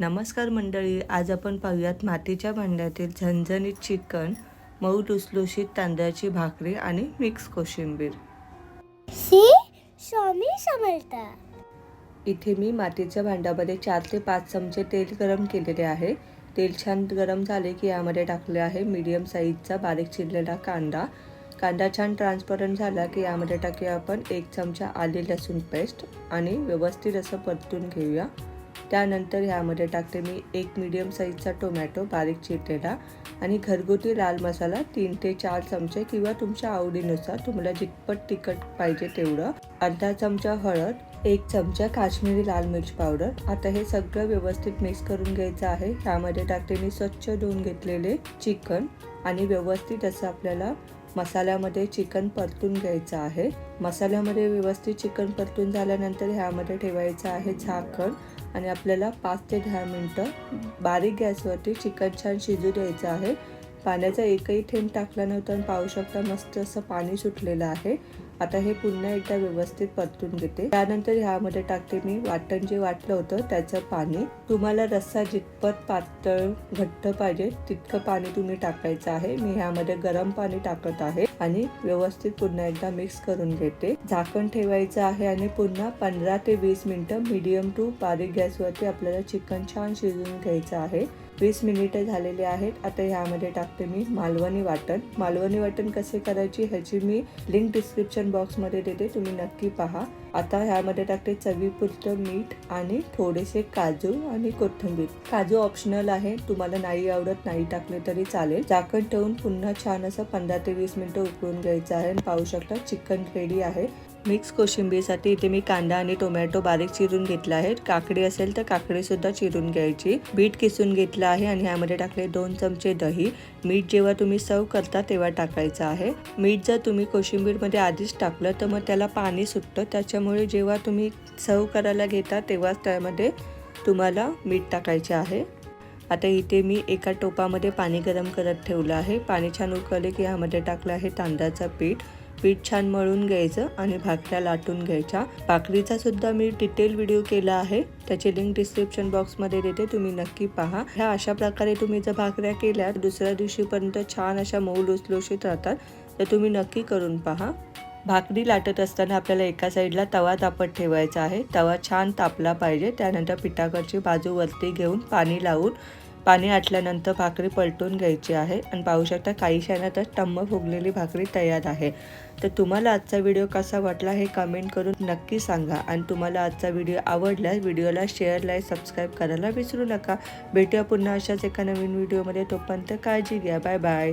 नमस्कार मंडळी आज आपण पाहूयात मातीच्या भांड्यातील झणझणीत चिकन मऊ लुसलुशीत तांदळाची भाकरी आणि मिक्स कोशिंबीर. सी स्वामी समर्थ. इथे मी मातीच्या भांड्यामध्ये चार ते पाच चमचे तेल गरम केलेले आहे. तेल छान गरम झाले की यामध्ये टाकले आहे मीडियम साईजचा बारीक चिरलेला कांदा. कांदा छान ट्रान्सपरंट झाला की यामध्ये टाकूया आपण एक चमचा आले लसूण पेस्ट आणि व्यवस्थित असं परतून घेऊया. त्यानंतर ह्यामध्ये टाकते मी एक मीडियम साईजचा टोमॅटो बारीक चिरलेला आणि घरगुती लाल मसाला तीन ते चार चमचे किंवा तुमच्या आवडीनुसार तुम्हाला जितपट तिखट पाहिजे तेवढं. अर्धा चमचा हळद एक चमचा काश्मीरी लाल मिर्च पावडर. आता हे सगळं व्यवस्थित मिक्स करून घ्यायचं आहे. त्यामध्ये टाकते मी स्वच्छ धुवून घेतलेले चिकन आणि व्यवस्थित असं आपल्याला मसाल्यामध्ये चिकन परतून घ्यायचं आहे. मसाल्यामध्ये व्यवस्थित चिकन परतून झाल्यानंतर ह्यामध्ये ठेवायचं आहे झाकण आणि आपल्याला पाच ते दहा मिनटं बारीक गॅसवरती चिकन छान शिजू द्यायचं आहे. पाण्याचा एकही थेंब टाकल्यानंतर आणि पाहू शकता मस्त असं पाणी सुटलेलं आहे. आता हे पुन्हा एकदा व्यवस्थित परतून घेते. त्यानंतर ह्यामध्ये टाकते मी वाटण जे वाटलं होतं त्याचं पाणी. तुम्हाला रस्सा जितपत पातळ घट्ट पाहिजे तितकं पाणी तुम्ही टाकायचं आहे. मी ह्यामध्ये गरम पाणी टाकत आहे आणि व्यवस्थित पुन्हा एकदा मिक्स करून घेते. झाकण ठेवायचं आहे आणि पुन्हा पंधरा ते वीस मिनिटं मीडियम टू बारीक गॅसवरती आपल्याला चिकन छान शिजवून घ्यायचं आहे. वीस मिनिटं झालेली आहेत. आता ह्यामध्ये टाकते मी मालवणी वाटण. मालवणी वाटण कसे करायची ह्याची मी लिंक डिस्क्रिप्शन बॉक्समध्ये देते तुम्ही नक्की पहा. आता ह्यामध्ये टाकते चवीपुरतं मीठ आणि थोडेसे काजू आणि कोथिंबीर. काजू ऑप्शनल आहे तुम्हाला नाही आवडत नाही टाकले तरी चालेल. झाकण ठेवून पुन्हा छान असं पंधरा ते वीस मिनिटं उकळून घ्यायचं आहे. आणि पाहू शकता चिकन रेडी आहे. मिक्स कोशिंबीरसाठी इथे मी कांदा आणि टोमॅटो बारीक चिरून घेतला आहे काकडी असेल तर काकडी सुद्धा चिरून घ्यायची. बीट किसून घेतलं आहे आणि ह्यामध्ये टाकले दोन चमचे दही. मीठ जेव्हा तुम्ही सर्व करता तेव्हा टाकायचं आहे. मीठ जर तुम्ही कोशिंबीरमध्ये आधीच टाकलं तर मग त्याला पाणी सुटतं. त्याच्यामुळे जेव्हा तुम्ही सर्व करायला घेता तेव्हाच त्यामध्ये तुम्हाला मीठ टाकायचे आहे. आता इथे मी एका टोपामध्ये पाणी गरम करत ठेवलं आहे. पाणी छान उकळले की ह्यामध्ये टाकलं आहे तांदळाचं पीठ. पीठ छान मळून घ्यायचं आणि भाकऱ्या लाटून घ्यायच्या भाकरीचा सुद्धा मी डिटेल व्हिडिओ केला आहे. त्याची लिंक डिस्क्रिप्शन बॉक्समध्ये देते तुम्ही नक्की पहा. ह्या अशा प्रकारे तुम्ही जर भाकऱ्या केल्या दुसऱ्या दिवशीपर्यंत छान अशा मऊ लुसलुशीत राहतात तर तुम्ही नक्की करून पहा. भाकरी लाटत असताना आपल्याला एका साईडला तवा तापत ठेवायचा आहे. तवा छान तापला पाहिजे. त्यानंतर पिठाकडची बाजू वरती घेऊन पाणी लावून पाणी आटल्यानंतर भाकरी पलटून घ्यायची आहे. आणि पाहू शकता काही क्षणातच टम्म फुगलेली भाकरी तयार आहे. तर तुम्हाला आजचा व्हिडिओ कसा वाटला हे कमेंट करून नक्की सांगा. आणि तुम्हाला आजचा व्हिडिओ आवडल्यास व्हिडिओला शेअर लाईक सबस्क्राईब करायला विसरू नका. भेटूया पुन्हा अशाच एका नवीन व्हिडिओमध्ये. तोपर्यंत काळजी घ्या. Bye bye